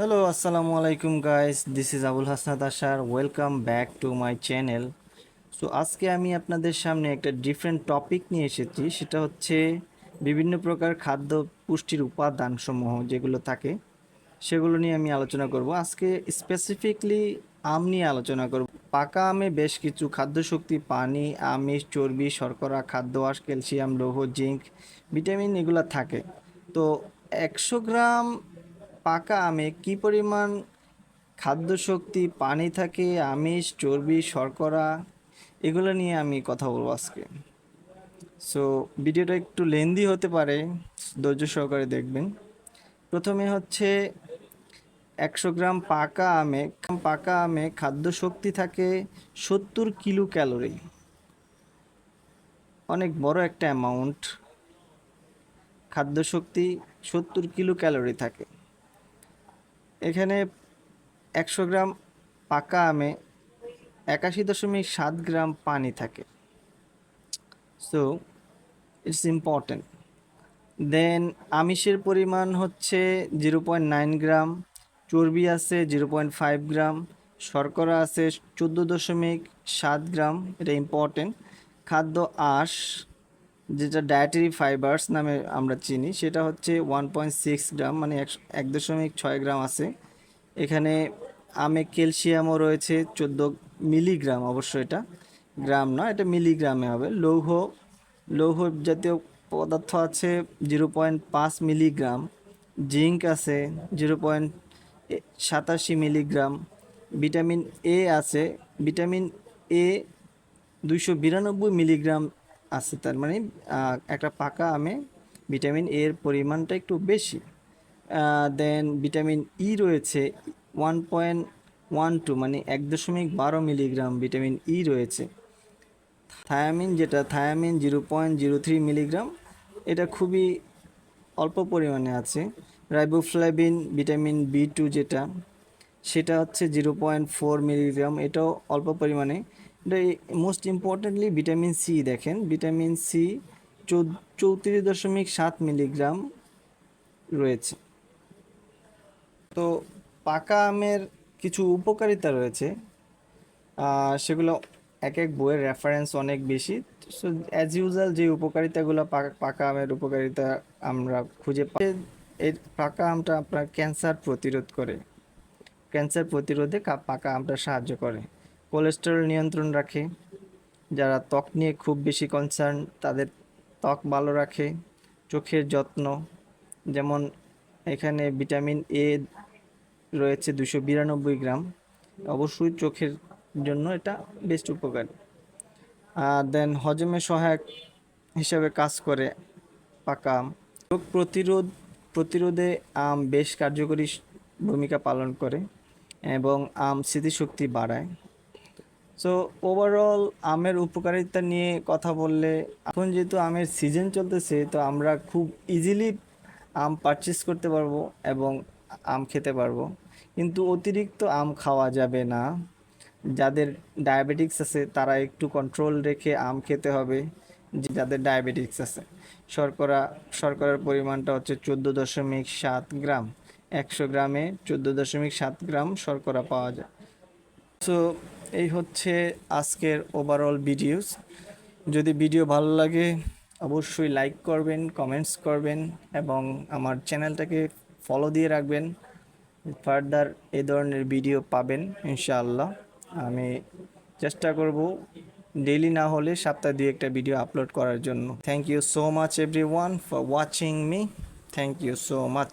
Hello আসসালামু আলাইকুম guys this is Abul Hasnat আশার welcome back to my channel so আজকে আমি আপনাদের সামনে একটা ডিফারেন্ট টপিক নিয়ে এসেছি। সেটা হচ্ছে বিভিন্ন প্রকার খাদ্য পুষ্টির উপাদানসমূহ যেগুলো থাকে, সেগুলো নিয়ে আমি আলোচনা করব। আজকে স্পেসিফিকলি আম নিয়ে আলোচনা করব। পাকা আমে বেশ কিছু খাদ্য শক্তি পানি, আমিষ, চর্বি, শর্করা, খাদ্য আঁশ, ক্যালসিয়াম, লৌহ, জিঙ্ক, ভিটামিন এগুলো থাকে। তো একশো গ্রাম পাকা আমে কি পরিমাণ খাদ্য শক্তি পানি থাকে, আমিষ, চর্বি, শর্করা, এগুলো নিয়ে আমি কথা বলব আজকে। সো ভিডিওটা একটু লেন্দি হতে পারে, ধৈর্য সহকারে দেখবেন। প্রথমে হচ্ছে একশো গ্রাম পাকা আমে পাকা আমে খাদ্য শক্তি থাকে সত্তর কিলো ক্যালোরি অনেক বড় একটা অ্যামাউন্ট খাদ্য শক্তি সত্তর কিলো ক্যালোরি থাকে। এখানে একশো গ্রাম পাকা আমে একাশি দশমিক সাত গ্রাম পানি থাকে। সো ইটস ইম্পর্টেন্ট দেন আমিষের পরিমাণ হচ্ছে জিরো পয়েন্ট নাইন গ্রাম, চর্বি আছে জিরো পয়েন্ট ফাইভ গ্রাম, শর্করা আছে চোদ্দ দশমিক সাত গ্রাম, এটা ইম্পর্টেন্ট খাদ্য আঁশ যেটা ডায়েটারি ফাইবার্স নামে আমরা চিনি, সেটা হচ্ছে ওয়ান পয়েন্ট সিক্স গ্রাম মানে একশো, এক দশমিক ছয় গ্রাম আছে। এখানে আমে ক্যালসিয়ামও রয়েছে চোদ্দ মিলিগ্রাম, অবশ্য এটা গ্রাম না এটা মিলিগ্রামে হবে। লৌহ লৌহ জাতীয় পদার্থ আছে জিরো পয়েন্ট পাঁচ মিলিগ্রাম, জিঙ্ক আছে জিরো পয়েন্ট সাতাশি মিলিগ্রাম, ভিটামিন এ আছে, ভিটামিন এ দুইশো বিরানব্বই মিলিগ্রাম আছে, তার মানে একটা পাকা আমে ভিটামিন এ এর পরিমাণটা একটু বেশি। দেন ভিটামিন ই রয়েছে ওয়ান পয়েন্ট ওয়ান টু মানে এক দশমিক বারো মিলিগ্রাম ভিটামিন ই রয়েছে। থায়ামিন যেটা, thiamine zero point zero three milligram, এটা খুবই অল্প পরিমাণে আছে। রাইবোফ্লাভিন ভিটামিন বি টু যেটা, সেটা হচ্ছে জিরো পয়েন্ট ফোর মিলিগ্রাম, এটাও অল্প পরিমাণে। মোস্ট ইম্পর্টেন্টলি ভিটামিন সি দেখেন ভিটামিন সি চৌত্রিশ দশমিক সাত মিলিগ্রাম রয়েছে। তো পাকা আমের কিছু উপকারিতা রয়েছে সেগুলো এক এক বইয়ের রেফারেন্স অনেক বেশি। সো অ্যাজ ইউজুয়াল যে উপকারিতাগুলো পাকা পাকা আমের উপকারিতা আমরা খুঁজে পাই এর পাকা আমটা আপনার ক্যান্সার প্রতিরোধ করে। ক্যান্সার প্রতিরোধে পাকা আমটা সাহায্য করে। কোলেস্টেরল নিয়ন্ত্রণ রাখে, যারা ত্বক নিয়ে খুব বেশি কনসার্ন তাদের ত্বক ভালো রাখে, চোখের যত্ন, যেমন এখানে ভিটামিন এ রয়েছে দুশো বিরানব্বই গ্রাম, অবশ্যই চোখের জন্য এটা বেস্ট উপকারী। আর দেন হজমে সহায়ক হিসাবে কাজ করে পাকা রোগ প্রতিরোধ, প্রতিরোধে আম বেশ কার্যকরী ভূমিকা পালন করে এবং আম স্মৃতিশক্তি বাড়ায়। সো ওভারঅল আমের উপকারিতা নিয়ে কথা বললে, এখন যেহেতু আমের সিজন চলতেছে, তো আমরা খুব ইজিলি আম পারচেস করতে পারব এবং আম খেতে পারব। কিন্তু অতিরিক্ত আম খাওয়া যাবে না। যাদের ডায়াবেটিক্স আছে, তারা একটু কন্ট্রোল রেখে আম খেতে হবে যাদের ডায়াবেটিক্স আছে। শর্করা, শর্করার পরিমাণটা হচ্ছে চোদ্দ দশমিক সাত গ্রাম। একশো গ্রামে চোদ্দ দশমিক সাত গ্রাম শর্করা পাওয়া যায়। সো এই হচ্ছে আজকের ওভারঅল ভিডিওস যদি ভিডিও ভালো লাগে, অবশ্যই লাইক করবেন কমেন্টস করবেন, এবং আমার চ্যানেলটাকে ফলো দিয়ে রাখবেন। ফার্দার এই ধরনের ভিডিও পাবেন, ইনশাআল্লাহ। আমি চেষ্টা করব ডেইলি না হলে সপ্তাহে দুই একটা ভিডিও আপলোড করার জন্য। Thank you so much everyone for watching me thank you so much